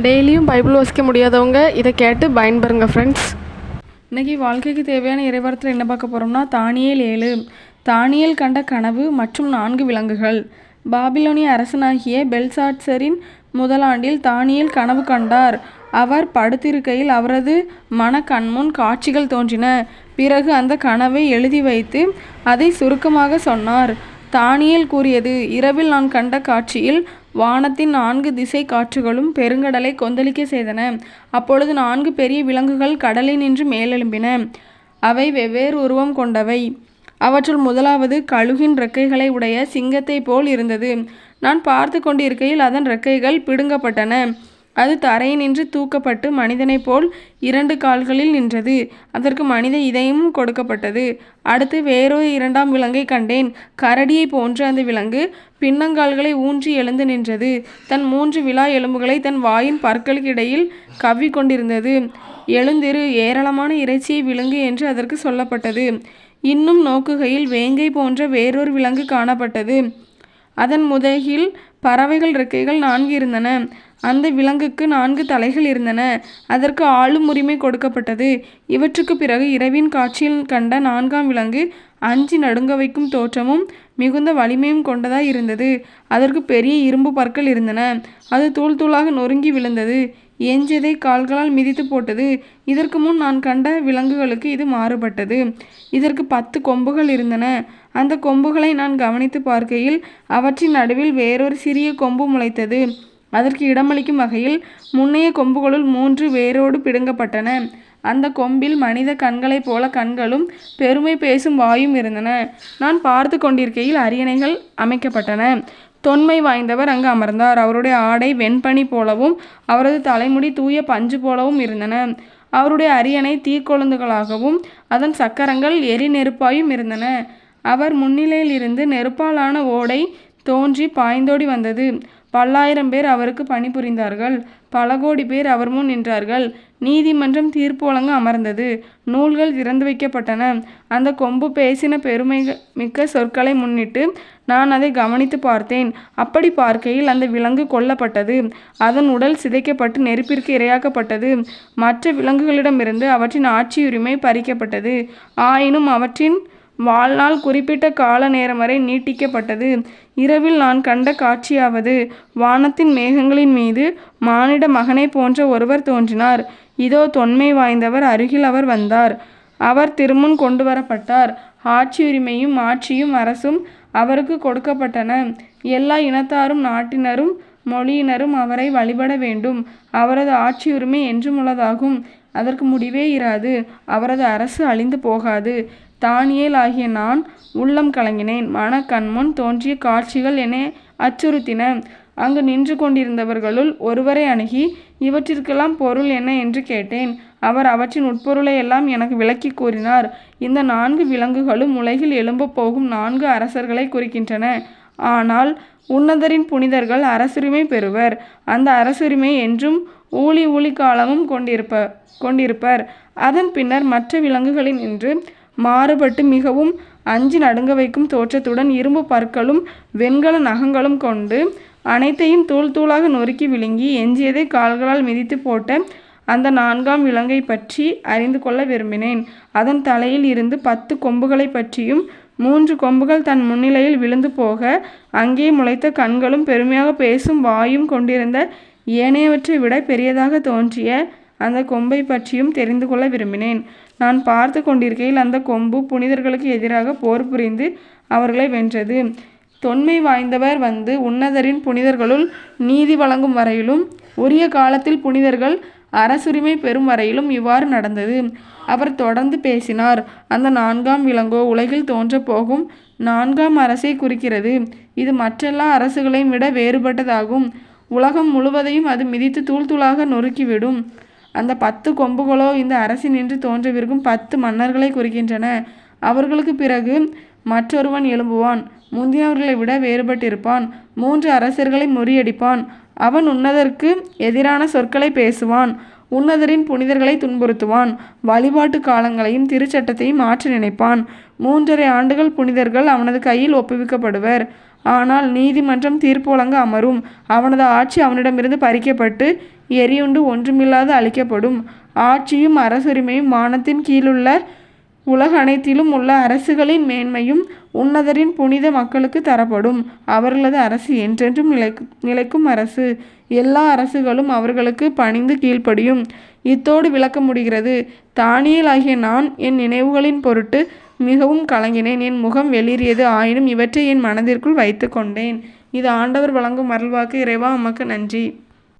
டெய்லியும் பைபிள் வாசிக்க முடியாதவங்க இதை கேட்டு பயன்பெறுங்க ஃப்ரெண்ட்ஸ் இன்றைக்கி வாழ்க்கைக்கு தேவையான இறைவாரத்தில் என்ன பார்க்க போகிறோம்னா தானியேல் ஏழு. தானியல் கண்ட கனவு மற்றும் நான்கு விலங்குகள். பாபிலோனிய அரசனாகிய பெல்சாட்சரின் முதலாண்டில் தானியேல் கனவு கண்டார். அவர் படுத்திருக்கையில் அவரது மன கண்முன் காட்சிகள் தோன்றின. பிறகு அந்த கனவை எழுதி வைத்து அதை சுருக்கமாக சொன்னார். தானியல் கூறியது இரவில் நான் கண்ட காட்சியில் வானத்தின் நான்கு திசை காற்றுகளும் பெருங்கடலை கொந்தளிக்க செய்தன. அப்பொழுது நான்கு பெரிய விலங்குகள் கடலினின்று மேலெழும்பின. அவை வெவ்வேறு உருவம் கொண்டவை. அவற்றுள் முதலாவது கழுகின் ரெக்கைகளை உடைய சிங்கத்தைப் போல் இருந்தது. நான் பார்த்து கொண்டிருக்கையில் அதன் ரெக்கைகள் பிடுங்கப்பட்டன. அது தரையினின்று தூக்கப்பட்டு மனிதனைப் போல் இரண்டு கால்களில் நின்றது. அதற்கு மனித இதயமும் கொடுக்கப்பட்டது. அடுத்து வேறொரு இரண்டாம் விலங்கை கண்டேன். கரடியை போன்ற அந்த விலங்கு பின்னங்கால்களை ஊன்றி எழுந்து நின்றது. தன் மூன்று விழா எலும்புகளை தன் வாயின் பற்களுக்கிடையில் கவ்வி கொண்டிருந்தது. எழுந்திரு ஏராளமான இறைச்சியை விலங்கு என்று அதற்கு சொல்லப்பட்டது. இன்னும் நோக்குகையில் வேங்கை போன்ற வேறொரு விலங்கு காணப்பட்டது. அதன் முதுகில் பறவைகள் ரெக்கைகள் நான்கு இருந்தன. அந்த விலங்குக்கு நான்கு தலைகள் இருந்தன. அதற்கு ஆளும் உரிமை கொடுக்கப்பட்டது. இவற்றுக்கு பிறகு இரவின் காட்சியில் கண்ட நான்காம் விலங்கு அஞ்சி நடுங்க வைக்கும் தோற்றமும் மிகுந்த வலிமையும் கொண்டதாய் இருந்தது. அதற்கு பெரிய இரும்பு பற்கள் இருந்தன. அது தூள் தூளாக நொறுங்கி விழுந்தது. எஞ்சியதை கால்களால் மிதித்து போட்டது. இதற்கு முன் நான் கண்ட விலங்குகளுக்கு இது மாறுபட்டது. இதற்கு பத்து கொம்புகள் இருந்தன. அந்த கொம்புகளை நான் கவனித்து பார்க்கையில் அவற்றின் நடுவில் வேறொரு சிறிய கொம்பு முளைத்தது. அதற்கு இடமளிக்கும் வகையில் முன்னைய கொம்புகளுள் மூன்று வேரோடு பிடுங்கப்பட்டன. அந்த கொம்பில் மனித கண்களைப் போல கண்களும் பெருமை பேசும் வாயும் இருந்தன. நான் பார்த்து கொண்டிருக்கையில் அரியணைகள் அமைக்கப்பட்டன. தொன்மை வாய்ந்தவர் அங்கு அமர்ந்தார். அவருடைய ஆடை வெண்பனி போலவும் அவரது தலைமுடி தூய பஞ்சு போலவும் இருந்தன. அவருடைய அரியணை தீக்கொழுந்துகளாகவும் அதன் சக்கரங்கள் எரி நெருப்பாயும் இருந்தன. அவர் முன்னிலையில் இருந்து நெருப்பாலான ஓடை தோன்றி பாய்ந்தோடி வந்தது. பல்லாயிரம் பேர் அவருக்கு பணிபுரிந்தார்கள் பல கோடி பேர் அவர் முன் நின்றார்கள். நீதிமன்றம் தீர்ப்பு வழங்க அமர்ந்தது. நூல்கள் திறந்து வைக்கப்பட்டன. அந்த கொம்பு பேசின பெருமை மிக்க சொற்களை முன்னிட்டு நான் அதை கவனித்து பார்த்தேன். அப்படி பார்க்கையில் அந்த விலங்கு கொல்லப்பட்டது. அதன் உடல் சிதைக்கப்பட்டு நெருப்பிற்கு இரையாக்கப்பட்டது. மற்ற விலங்குகளிடமிருந்து அவற்றின் ஆட்சியுரிமை பறிக்கப்பட்டது. ஆயினும் அவற்றின் வாழ்நாள் குறிப்பிட்ட கால நேரம் வரை நீட்டிக்கப்பட்டது. இரவில் நான் கண்ட காட்சியாவது வானத்தின் மேகங்களின் மீது மானிட மகனை போன்ற ஒருவர் தோன்றினார். இதோ தொன்மை வாய்ந்தவர் அருகில் அவர் வந்தார். அவர் திருமுன் கொண்டு வரப்பட்டார் ஆட்சியுரிமையும் ஆட்சியும் அரசும் அவருக்கு கொடுக்கப்பட்டன. எல்லா இனத்தாரும் நாட்டினரும் மொழியினரும் அவரை வழிபட வேண்டும். அவரது ஆட்சியுரிமை என்றும் உள்ளதாகும் அதற்கு முடிவே இராது. அவரது அரசு அழிந்து போகாது. தானியேல் ஆகிய நான் உள்ளம் கலங்கினேன். மன கண்முன் தோன்றிய காட்சிகள் என்னை அச்சுறுத்தின. அங்கு நின்று கொண்டிருந்தவர்களுள் ஒருவரை அணுகி இவற்றிற்கெல்லாம் பொருள் என்ன என்று கேட்டேன். அவர் அவற்றின் உட்பொருளை எல்லாம் எனக்கு விளக்கி கூறினார். இந்த நான்கு விலங்குகளும் உலகில் எழும்பப் போகும் நான்கு அரசர்களை குறிக்கின்றன. ஆனால் உன்னதரின் புனிதர்கள் அரசுரிமை பெறுவர். அந்த அரசுரிமை என்றும் ஊழி ஊழி காலமும் கொண்டிருப்ப கொண்டிருப்பர். அதன் பின்னர் மற்ற விலங்குகளின் என்று மாறுபட்டு மிகவும் அஞ்சி நடுங்க வைக்கும் தோற்றத்துடன் இரும்பு பற்களும் வெண்கல நகங்களும் கொண்டு அனைத்தையும் தூள் தூளாக நொறுக்கி விழுங்கி எஞ்சியதை கால்களால் மிதித்து போட்ட அந்த நான்காம் விலங்கை பற்றி அறிந்து கொள்ள விரும்பினேன். அதன் தலையில் இருந்து பத்து கொம்புகளை பற்றியும் மூன்று கொம்புகள் தன் முன்னிலையில் விழுந்து போக அங்கே முளைத்த கண்களும் பெருமையாக பேசும் வாயும் கொண்டிருந்த ஏனையவற்றை விட பெரியதாக தோன்றிய அந்த கொம்பை பற்றியும் தெரிந்து கொள்ள விரும்பினேன். நான் பார்த்து கொண்டிருக்கையில் அந்த கொம்பு புனிதர்களுக்கு எதிராக போர் புரிந்து அவர்களை வென்றது. தொன்மை வாய்ந்தவர் வந்து உன்னதரின் புனிதர்களுள் நீதி வழங்கும் வரையிலும் உரிய காலத்தில் புனிதர்கள் அரசுரிமை பெறும் வரையிலும் இவ்வாறு நடந்தது. அவர் தொடர்ந்து பேசினார் அந்த நான்காம் விலங்கோ உலகில் தோன்ற போகும் நான்காம் அரசை குறிக்கிறது. இது மற்றெல்லா அரசுகளையும் விட வேறுபட்டதாகும். உலகம் முழுவதையும் அது மிதித்து தூள் தூளாக நொறுக்கிவிடும். அந்த பத்து கொம்புகளோ இந்த அரசினின்று தோன்றவிருக்கும் பத்து மன்னர்களை குறிக்கின்றன. அவர்களுக்கு பிறகு மற்றொருவன் எழும்புவான். முந்தியவர்களை விட வேறுபட்டிருப்பான். மூன்று அரசர்களை முறியடிப்பான். அவன் உன்னதற்கு எதிரான சொற்களை பேசுவான். உன்னதரின் புனிதர்களை துன்புறுத்துவான். வழிபாட்டு காலங்களையும் திருச்சட்டத்தையும் மாற்ற நினைப்பான். மூன்றரை ஆண்டுகள் புனிதர்கள் அவனது கையில் ஒப்புவிக்கப்படுவர். ஆனால் நீதிமன்றம் தீர்ப்பு வழங்க அமரும். அவனது ஆட்சி அவனிடமிருந்து பறிக்கப்பட்டு எரியுண்டு ஒன்றுமில்லாது அழிக்கப்படும். ஆட்சியும் அரசுரிமையும் வானத்தின் கீழுள்ள உலக அனைத்திலும் உள்ள அரசுகளின் மேன்மையும் உன்னதரின் புனித மக்களுக்கு தரப்படும். அவர்களது அரசு என்றென்றும் நிலைக்கு நிலைக்கும் அரசு. எல்லா அரசுகளும் அவர்களுக்கு பணிந்து கீழ்ப்படியும். இத்தோடு விளக்க முடிகிறது தானியல் ஆகிய நான் என் நினைவுகளின் பொருட்டு மிகவும் கலங்கினேன். என் முகம் வெளிறியது ஆயினும் இவற்றை என் மனதிற்குள் வைத்து கொண்டேன் இது ஆண்டவர் வழங்கும் அருள்வாக்கு. இறைவா உமக்கு நன்றி.